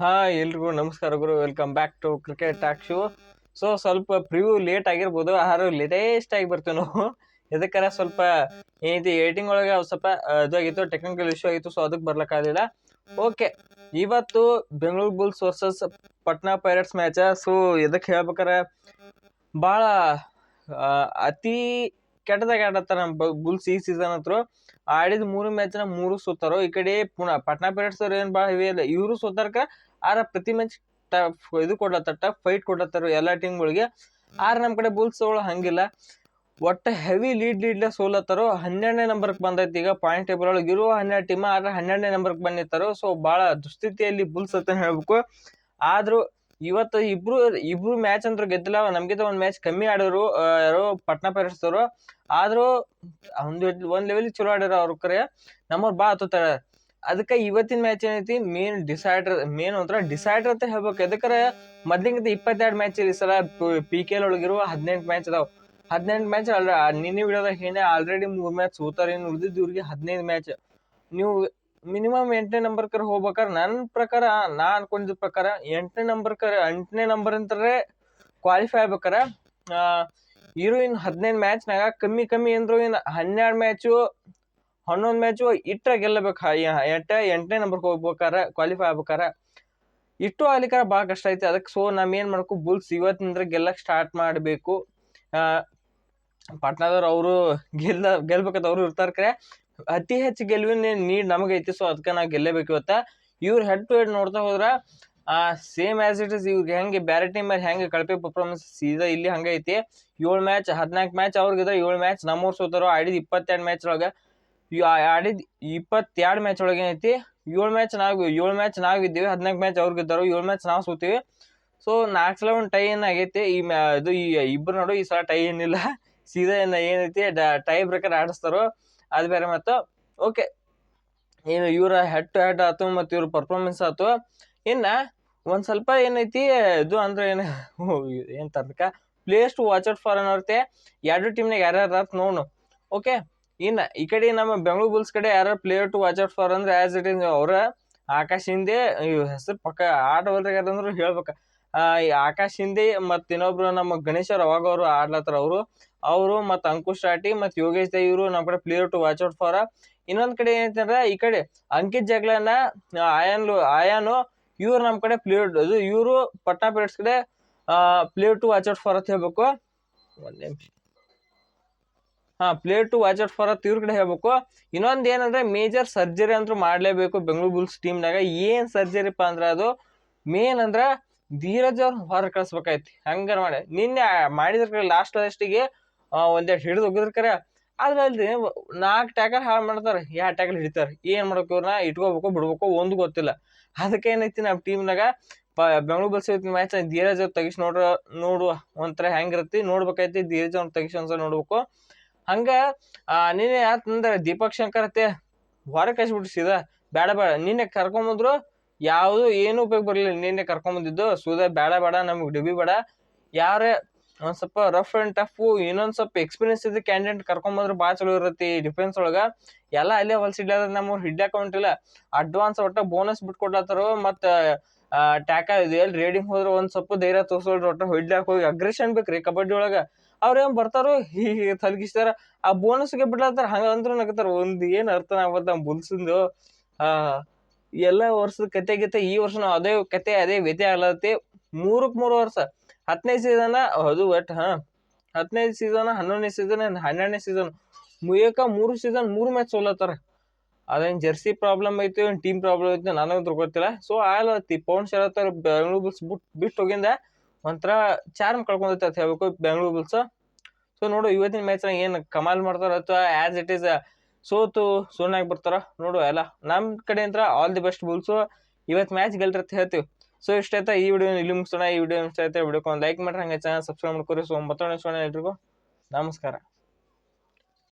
ಹಾ ಎಲ್ರಿಗೂ ನಮಸ್ಕಾರ ಗುರು. Welcome back to cricket talk show so ಸ್ವಲ್ಪ ಪ್ರಿವ್ಯೂ ಲೇಟ್ ಆಗಿರ್ಬೋದು, ಆಹಾರ ಲೇಟೆಸ್ಟ್ ಆಗಿ ಬರ್ತೀವಿ ನಾವು. ಎದಕ್ಕರ ಸ್ವಲ್ಪ ಏನೈತಿ ಏಟಿಂಗ್ ಒಳಗೆ ಸ್ವಲ್ಪ ಇದಾಗಿತ್ತು ಟೆಕ್ನಿಕಲ್ ಇಶ್ಯೂ ಆಗಿತ್ತು ಸೊ ಅದಕ್ಕೆ ಬರ್ಲಕ್ಕಾಗಲಿಲ್ಲ ಓಕೆ ಇವತ್ತು Bengaluru Bulls versus Patna Pirates match so ಇದಕ್ಕೆ ಹೇಳ್ಬೇಕಾರೆ ಭಾಳ ಅತಿ ಕೆಟ್ಟದಾಗ ಆಡತ್ತಾರ ನಮ್ಮ ಬುಲ್ಸ್ ಈ ಸೀಸನ್ ಹತ್ರ. ಆಡಿದ ಮೂರು ಮ್ಯಾಚ್ನ ಮೂರು ಸೋತಾರೋ. ಈ ಕಡೆ ಪುನಃ ಪಟ್ನಾ ಪೈರೇಟ್ಸ್ ಅವ್ರು ಏನು ಭಾಳ ಹೆವಿ ಇಲ್ಲ ಇವರು ಸೋತಾರ್ಕ ಆರ ಪ್ರತಿ ಮ್ಯಾಚ್ ಇದು ಕೊಡ್ಲತ್ತಾರ ಟಫ್ ಫೈಟ್ ಕೊಡ್ಲತ್ತಾರ ಎಲ್ಲ ಟೀಮ್ಗಳಿಗೆ ಆರ ನಮ್ಮ ಕಡೆ ಬುಲ್ಸ್ಗಳು ಹಂಗಿಲ್ಲ. ಒಟ್ಟು ಹೆವಿ ಲೀಡ್ ಲೀಡ್ಲೆ ಸೋಲತ್ತಾರೋ ಹನ್ನೆರಡನೇ ನಂಬರ್ಗೆ ಬಂದೈತಿ. ಈಗ ಪಾಯಿಂಟ್ ಟೇಬಲ್ ಒಳಗೆ ಇರುವ ಹನ್ನೆರಡು ಟೀಮ್ ಆದ್ರೆ ಹನ್ನೆರಡನೇ ನಂಬರ್ಗೆ ಬಂದಿರ್ತಾರೋ ಸೊ ಭಾಳ ದುಸ್ಥಿತಿಯಲ್ಲಿ ಬುಲ್ಸ್ ಅಂತ ಹೇಳ್ಬೇಕು. ಆದರೂ ಇವತ್ತು ಇಬ್ರು ಇಬ್ರು ಮ್ಯಾಚ್ ಅಂದ್ರೆ ಗೆದ್ದಿಲ್ಲ. ನಮ್ಗಿಂತ ಒಂದು ಮ್ಯಾಚ್ ಕಮ್ಮಿ ಆಡೋರು ಯಾರೋ ಪಟ್ನಾ ಪೈರೇಟ್ಸ್ ಆದರೂ ಒಂದು ಒಂದು ಒಂದ್ ಲೆವೆಲ್ ಚಲೋ ಆಡ್ಯಾರ ಅವ್ರ ಕರೆ. ನಮ್ಮವ್ರು ಭಾಳ ಹತ್ತುತ್ತಾರ. ಅದಕ್ಕೆ ಇವತ್ತಿನ ಮ್ಯಾಚ್ ಏನೈತಿ? ಮೇನ್ ಡಿಸೈಡರ್ ಮೇನ್ ಒಂಥರ ಡಿಸೈಡರ್ ಅಂತ ಹೇಳ್ಬೇಕು. ಯಾಕಂದ್ರೆ ಮೊದ್ಲಿಂಗಿಂತ ಇಪ್ಪತ್ತೆರಡು ಮ್ಯಾಚ್ ಈ ಸಲ ಪಿ ಕೆ ಎಲ್ ಒಳಗಿರುವ ಹದಿನೆಂಟು ಮ್ಯಾಚ್ ಅದಾವ. ಹದಿನೆಂಟು ಮ್ಯಾಚ್ ಅಲ್ಲ ನಿನ್ನೆ ವಿಡಿಯೋದಾಗ ಹೇಳಿ ಆಲ್ರೆಡಿ ಮೂರು ಮ್ಯಾಚ್ ಸೋತಾರ ಏನು ಉಳಿದಿದ್ದು ಇವ್ರಿಗೆ ಹದಿನೈದು ಮ್ಯಾಚ್ ನೀವು ಮಿನಿಮಮ್ ಎಂಟನೇ ನಂಬರ್ ಕರ್ ಹೋಗ್ಬೇಕಾರೆ ನನ್ನ ಪ್ರಕಾರ, ನಾ ಅನ್ಕೊಂಡಿದ್ದ ಪ್ರಕಾರ ಎಂಟನೇ ನಂಬರ್ ಕರ್, ಎಂಟನೇ ನಂಬರ್ ಅಂತಾರೆ ಕ್ವಾಲಿಫೈ ಆಗ್ಬೇಕಾರೆ ಇರೋ ಇನ್ನು ಹದಿನೈದು ಮ್ಯಾಚ್ನಾಗ ಕಮ್ಮಿ ಕಮ್ಮಿ ಅಂದ್ರು ಇನ್ನು ಹನ್ನೆರಡು ಮ್ಯಾಚು ಹನ್ನೊಂದು ಮ್ಯಾಚು ಇಟ್ಟ ಗೆಲ್ಲಬೇಕು. ಎಟ್ಟ ಎಂಟನೇ ನಂಬರ್ಗೆ ಹೋಗ್ಬೇಕಾರೆ ಕ್ವಾಲಿಫೈ ಆಗ್ಬೇಕಾರೆ. ಇಟ್ಟು ಆಗ್ಲಿಕ್ಕಾರ ಭಾಳ ಕಷ್ಟ ಐತಿ. ಅದಕ್ಕೆ ಸೊ ನಾವು ಏನು ಮಾಡ್ಕೊ ಬುಲ್ಸ್ ಇವತ್ತಿಂದ್ರ ಗೆಲ್ಲಕ್ಕೆ ಸ್ಟಾರ್ಟ್ ಮಾಡಬೇಕು. ಪಾಟ್ನಾದವ್ರು ಅವರು ಗೆಲ್ಲ ಗೆಲ್ಬೇಕಂತ ಅವರು ಇರ್ತಾರೆ ಕರೆ. ಅತಿ ಹೆಚ್ಚು ಗೆಲುವಿನ ನೀಡ್ ನಮಗೈತಿ ಸೊ ಅದಕ್ಕೆ ನಾವು ಗೆಲ್ಲಬೇಕು ಇವತ್ತ. ಇವ್ರು ಹೆಡ್ ಟು ಹೆಡ್ ನೋಡ್ತಾ ಹೋದ್ರೆ ಸೇಮ್ ಆಸ್ ಇಟ್ ಇಸ್ ಇವ್ರಿಗೆ ಹೆಂಗೆ, ಬೇರೆ ಟೀಮ್ ಮೇಲೆ ಹೆಂಗೆ ಕಳಪೆ ಪರ್ಫಾರ್ಮೆನ್ಸ್ ಸೀದಾ ಇಲ್ಲಿ ಹಂಗೆ ಐತಿ. ಏಳು ಮ್ಯಾಚ್ ಹದಿನಾಲ್ಕು ಮ್ಯಾಚ್ ಅವ್ರಿಗಿದ್ರೆ ಏಳು ಮ್ಯಾಚ್ ನಮ್ಮವ್ರು ಸೋತಾರೋ, ಆಡಿದ ಇಪ್ಪತ್ತೆರಡು ಮ್ಯಾಚ್ ಒಳಗೆ ಆಡಿದ ಇಪ್ಪತ್ತೆರಡು ಮ್ಯಾಚ್ ಒಳಗೆ ಏನೈತಿ ಏಳು ಮ್ಯಾಚ್ ನಾವು ಏಳು ಮ್ಯಾಚ್ ನಾವು ಇದ್ದೀವಿ ಹದಿನಾಲ್ಕು ಮ್ಯಾಚ್ ಅವ್ರಿಗೆ ಇದ್ದಾರೋ ಏಳು ಮ್ಯಾಚ್ ನಾವು ಸೋತೀವಿ. ಸೊ ನಾಲ್ಕು ಸಲ ಒಂದು ಟೈ ಏನಾಗೈತಿ ಈ ಮ್ಯಾ, ಇದು ಈ ಇಬ್ಬರು ನೋಡು, ಈ ಸಲ ಟೈ ಏನಿಲ್ಲ ಸೀದಾ ಏನ ಏನೈತಿ ಟೈ ಬ್ರೇಕರ್ ಆಡಿಸ್ತಾರೋ, ಅದು ಬೇರೆ ಮತ್ತು ಓಕೆ ಏನು ಇವರ ಹೆಡ್ ಟು ಹೆಡ್ ಆಯ್ತು ಮತ್ತು ಇವ್ರ ಪರ್ಫಾರ್ಮೆನ್ಸ್ ಆಯ್ತು ಇನ್ನು ಒಂದು ಸ್ವಲ್ಪ ಏನೈತಿ, ಇದು ಅಂದ್ರೆ ಏನು ಏನು ತರ್ಕ place to watch out for ಅನ್ನೋರ್ತೆ. ಎರಡು ಟೀಮ್ನಾಗ ಯಾರ್ಯಾರು ಆತ್ ನೋಡು ಓಕೆ ಇನ್ನ ಈ ಕಡೆ ನಮ್ಮ ಬೆಂಗಳೂರು ಬುಲ್ಸ್ ಕಡೆ ಯಾರು player to watch out for ಅಂದ್ರೆ ಆಸ್ ಇಟ್ ಇಸ್ ಅವ್ರ ಆಕಾಶ್ ಹಿಂದೆ ಹೆಸರು ಪಕ್ಕ ಆಟ ಅಂದ್ರು ಹೇಳ್ಬೇಕ. ಆಕಾಶ್ ಹಿಂದೆ ಮತ್ ಇನ್ನೊಬ್ರು ನಮ್ಮ ಗಣೇಶ್ ಅವಾಗ ಅವರು ಆಡ್ಲತ್ತಾರ ಅವರು. ಅವರು ಮತ್ ಅಂಕುಶ್ ರಾಟಿ ಮತ್ ಯೋಗೇಶ್ ದೇ ಇವರು ನಮ್ಮ ಕಡೆ player to watch out for ಇನ್ನೊಂದ್ ಕಡೆ ಏನಂತಂದ್ರೆ ಈ ಕಡೆ ಅಂಕಿತ್ ಜಗ್ಲನ ಆಯಾನ್ ಆಯಾನು ಇವ್ರು ನಮ್ಮ ಕಡೆ ಪ್ಲೇಯರ್ ಇದು ಇವರು ಪಟ್ನಾ ಪೈರೇಟ್ಸ್ ಕಡೆ player to watch out for ಅಂತ ಹೇಳ್ಬೇಕು. ಒಂದ್ ನಿಮಿಷ. ಹಾ player to watch out for ಅಂತ ಇವ್ರ ಕಡೆ ಹೇಳ್ಬೇಕು. ಇನ್ನೊಂದು ಏನಂದ್ರೆ ಮೇಜರ್ ಸರ್ಜರಿ ಅಂತೂ ಮಾಡಲೇಬೇಕು ಬೆಂಗಳೂರು ಬುಲ್ಸ್ ಟೀಮ್ನಾಗ ಏನ್ ಸರ್ಜರಿಪ್ಪ ಅಂದ್ರೆ ಅದು ಮೇನ್ ಅಂದ್ರೆ ಧೀರಜ್ ಅವ್ರ ಹೊರ ಕಳಿಸ್ಬೇಕಾಯ್ತಿ. ಹಂಗಾರ ಮಾಡಿ. ನಿನ್ನೆ ಮಾಡಿದ್ರ ಲಾಸ್ಟ್ ಅಷ್ಟಿಗೆ ಒಂದೆರಡು ಹಿಡಿದು ಹೋಗಿದ್ರ ಕರೆ. ಆದ್ರೆ ಅಲ್ರಿ ನಾಲ್ಕು ಟ್ಯಾಕಲ್ ಹಾಳು ಮಾಡ್ತಾರೆ. ಯಾ ಟ್ಯಾಕಲ್ ಹಿಡಿತಾರೆ? ಏನ್ ಮಾಡ್ಬೇಕು ಇವ್ರನ್ನ ಇಟ್ಕೋಬೇಕು, ಬಿಡ್ಬೇಕು, ಒಂದು ಗೊತ್ತಿಲ್ಲ. ಅದಕ್ಕೆ ಏನೈತಿ ನಮ್ಮ ಟೀಮ್ನಾಗ ಪ ಬೆಂಗಳೂರು ಬಲ್ಸ್ ಮ್ಯಾಚ್ ಧೀರಜ್ ಅವ್ರು ತೆಗಿಸಿ ನೋಡ್ರ, ನೋಡುವ. ಒಂಥರ ಹೆಂಗಿರತ್ತಿ? ನೋಡ್ಬೇಕೈತಿ ಧೀರಜ್ ಅವ್ರ ತೆಗಿಸಿ ಒಂದ್ಸಲ ನೋಡ್ಬೇಕು. ಹಂಗ ಆ, ನಿನ್ನೆ ಯಾಕಂದ್ರೆ ದೀಪಕ್ ಶಂಕರ್ ಅತ್ತೆ ಹೊರಗೆ ಕಳ್ಸಿಬಿಟ್ರು ಸೀದಾ ಬೇಡ ಬೇಡ ನಿನ್ನೆ ಕರ್ಕೊಂಬಂದ್ರು ಯಾವುದು ಏನು ಉಪಯೋಗ ಬರಲಿಲ್ಲ. ನಿನ್ನೆ ಕರ್ಕೊಂಬಂದಿದ್ದು ಸೂದ ಬೇಡ ಬೇಡ ನಮಗೆ ಡಿಬಿ ಬೇಡ. ಯಾರೇ ಒಂದು ಸ್ವಲ್ಪ ರಫ್ ಅಂಡ್ ಟಫ್ ಇನ್ನೊಂದು ಸ್ವಲ್ಪ ಎಕ್ಸ್ಪೀರಿಯನ್ಸ್ ಇದ್ದ ಕ್ಯಾಂಡಿಡೇಟ್ ಕರ್ಕೊಂಬಂದ್ರೆ ಭಾಳ ಚಲೋ ಇರುತ್ತೆ ಡಿಫೆನ್ಸ್ ಒಳಗ. ಎಲ್ಲ ಅಲ್ಲೇ ಹೊಲ್ಸಿಡ್ಲಾರ ನಮ್ಮ ಹಿಡ್ ಹೊಂಟಿಲ್ಲ ಅಡ್ವಾನ್ಸ್ ಒಟ್ಟು ಬೋನಸ್ ಬಿಟ್ಕೊಡ್ಲತ್ತಾರ ಮತ್ತು ಟ್ಯಾಕ ಇದು ಎಲ್ಲಿ ರೇಡಿಂಗ್ ಹೋದ್ರೆ ಒಂದು ಸ್ವಲ್ಪ ಧೈರ್ಯ ತೋರ್ಸೋಳ್ರಿ ಒಟ್ಟು ಹೊಡ್ಲಾಕ್ ಹೋಗಿ. ಅಗ್ರೆಷನ್ ಬೇಕ್ರಿ ಕಬಡ್ಡಿ ಒಳಗ. ಅವ್ರೇನ್ ಬರ್ತಾರೋ ಹೀಗೆ ತಲಗಿಸ್ತಾರ. ಆ ಬೋನಸ್ಗೆ ಹಂಗ ಅಂದ್ರು ನಗತಾರ. ಒಂದ್ ಏನು ಅರ್ಥ ನಮ್ಮ ಬುಲ್ಸಿಂದು. ಎಲ್ಲ ವರ್ಷದ ಕತೆ ಗೀತೆ ಈ ವರ್ಷ ನಾವು ಅದೇ ಕತೆ, ಅದೇ ವ್ಯತ್ಯ ಆಗ್ಲತ್ತಿ. ಮೂರಕ್ ಮೂರು ವರ್ಷ. ಹತ್ತನೇ ಸೀಸನ್ ಅದು ಒಟ್, ಹಾ. ಹತ್ತನೇ ಸೀಸನ್ ಹನ್ನೊಂದನೇ ಸೀಸನ್ ಹನ್ನೆರಡನೇ ಸೀಸನ್ ಮುಯಕ ಮೂರು ಸೀಸನ್ ಮೂರು ಮ್ಯಾಚ್ ಸೋಲತ್ತಾರ. ಅದೇನ್ ಜರ್ಸಿ ಪ್ರಾಬ್ಲಮ್ ಐತಿ, ಏನು ಟೀಮ್ ಪ್ರಾಬ್ಲಮ್ ಐತಿ, ನನಗಂತೂ ಗೊತ್ತಿಲ್ಲ. ಸೊ ಆಗಲತ್ತಿ ಪೌನ್ಸ್ ಶರತ್ ಅವ್ರ ಬೆಂಗಳೂರು ಬುಲ್ಸ್ ಬಿಟ್ ಬಿಟ್ಟು ಹೋಗಿಂದ ಒಂಥರ ಚಾರ್ಮ್ ಕಳ್ಕೊಂಡೈತೆ ಅಂತ ಹೇಳ್ಬೇಕು ಬೆಂಗಳೂರು ಬುಲ್ಸ್ ಸೊ ನೋಡು, ಇವತ್ತಿನ ಮ್ಯಾಚ್ ಏನು ಕಮಾಲ್ ಮಾಡ್ತಾರ ಅಥವಾ ಆಸ್ ಇಟ್ ಈಸ್ ಸೋತು ಸೋನಾಗಿ ಬರ್ತಾರ ನೋಡು ಎಲ್ಲ. ನಮ್ಮ ಕಡೆ ಅಂತ ಆಲ್ ದಿ ಬೆಸ್ಟ್ ಬುಲ್ಸು ಇವತ್ತು ಮ್ಯಾಚ್ ಗೆಲ್ರಿ ಅಂತ ಹೇಳ್ತೀವಿ. ಸೊ ಇಷ್ಟ ಆಯ್ತಾ? ಈ ವಿಡಿಯೋ ಇಲ್ಲಿ ಮುಗಿಸೋಣ. ಈ ವಿಡಿಯೋ ಇಷ್ಟ ಆಯ್ತಾ? ವಿಡಿಯೋ ಒಂದು ಲೈಕ್ ಮಾಡ್ರಿ. ಹಂಗೆ ಚಾನಲ್ ಸಬ್ಸ್ಕ್ರೈಬ್ ಮಾಡ್ಕೊರಿ. ಸೊ ಮತ್ತೊಂದು ಎಲ್ರಿಗೂ ನಮಸ್ಕಾರ.